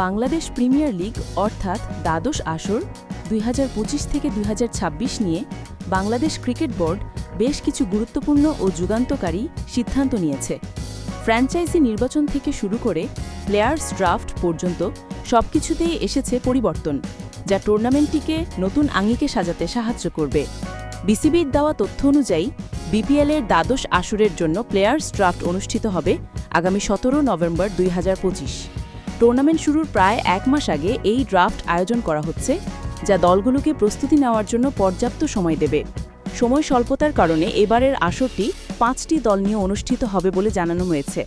Bangladesh premier league, অর্থাৎ দ্বাদশ আসর, দুই হাজার পঁচিশ থেকে দুই হাজার ছাব্বিশ নিয়ে বাংলাদেশ ক্রিকেট বোর্ড বেশ কিছু গুরুত্বপূর্ণ ও যুগান্তকারী সিদ্ধান্ত নিয়েছে। ফ্র্যাঞ্চাইজি নির্বাচন থেকে শুরু করে প্লেয়ার্স ড্রাফট পর্যন্ত সবকিছুতেই এসেছে পরিবর্তন, যা টুর্নামেন্টটিকে নতুন আঙ্গিকে সাজাতে সাহায্য করবে। বিসিবির দেওয়া তথ্য অনুযায়ী বিপিএলের দ্বাদশ আসরের জন্য প্লেয়ার্স ড্রাফট অনুষ্ঠিত হবে আগামী সতেরো নভেম্বর দুই হাজার পঁচিশ। টুর্নামেন্ট শুরুর প্রায় এক মাস আগে এই ড্রাফট আয়োজন করা হচ্ছে, যা দলগুলোকে প্রস্তুতি নেওয়ার জন্য পর্যাপ্ত সময় দেবে। সময় স্বল্পতার কারণে এবারের আসরটি পাঁচটি দল নিয়ে অনুষ্ঠিত হবে বলে জানানো হয়েছে।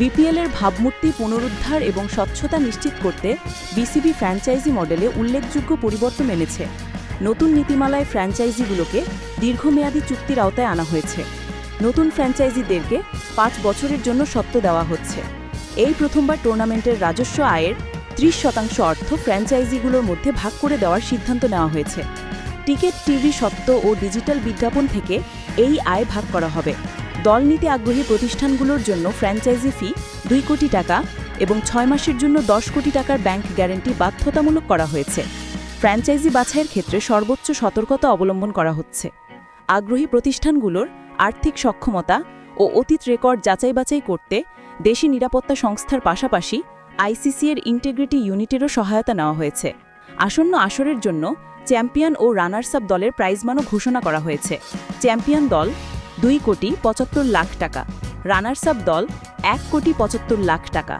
বিপিএলের ভাবমূর্তি পুনরুদ্ধার এবং স্বচ্ছতা নিশ্চিত করতে বিসিবি ফ্র্যাঞ্চাইজি মডেলে উল্লেখযোগ্য পরিবর্তন এনেছে। নতুন নীতিমালায় ফ্র্যাঞ্চাইজিগুলোকে দীর্ঘমেয়াদী চুক্তির আওতায় আনা হয়েছে। নতুন ফ্র্যাঞ্চাইজিদেরকে পাঁচ বছরের জন্য সত্ত্ব দেওয়া হচ্ছে। এই প্রথমবার টুর্নামেন্টের রাজস্ব আয়ের ত্রিশ শতাংশ অর্থ ফ্র্যাঞ্চাইজিগুলোর মধ্যে ভাগ করে দেওয়ার সিদ্ধান্ত নেওয়া হয়েছে। টিকিট, টিভি, সত্ত্ব ও ডিজিটাল বিজ্ঞাপন থেকে এই আয় ভাগ করা হবে। দল নিতে আগ্রহী প্রতিষ্ঠানগুলোর জন্য ফ্র্যাঞ্চাইজি ফি দুই কোটি টাকা এবং ছয় মাসের জন্য দশ কোটি টাকার ব্যাংক গ্যারান্টি বাধ্যতামূলক করা হয়েছে। ফ্র্যাঞ্চাইজি বাছাইয়ের ক্ষেত্রে সর্বোচ্চ সতর্কতা অবলম্বন করা হচ্ছে। আগ্রহী প্রতিষ্ঠানগুলোর আর্থিক সক্ষমতা ও অতীত রেকর্ড যাচাই বাছাই করতে দেশি নিরাপত্তা সংস্থার পাশাপাশি আইসিসি এর ইন্টিগ্রিটি ইউনিটেরও সহায়তা নেওয়া হয়েছে। আসন্ন আসরের জন্য চ্যাম্পিয়ন ও রানার্স আপ দলের প্রাইজমানও ঘোষণা করা হয়েছে। চ্যাম্পিয়ন দল দুই কোটি পঁচাত্তর লাখ টাকা রানার্স আপ দল এক কোটি পঁচাত্তর লাখ টাকা।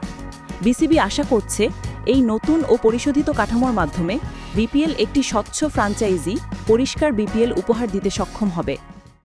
বিসিবি আশা করছে এই নতুন ও পরিশোধিত কাঠামোর মাধ্যমে বিপিএল একটি স্বচ্ছ ফ্রাঞ্চাইজি পরিষ্কার বিপিএল উপহার দিতে সক্ষম হবে।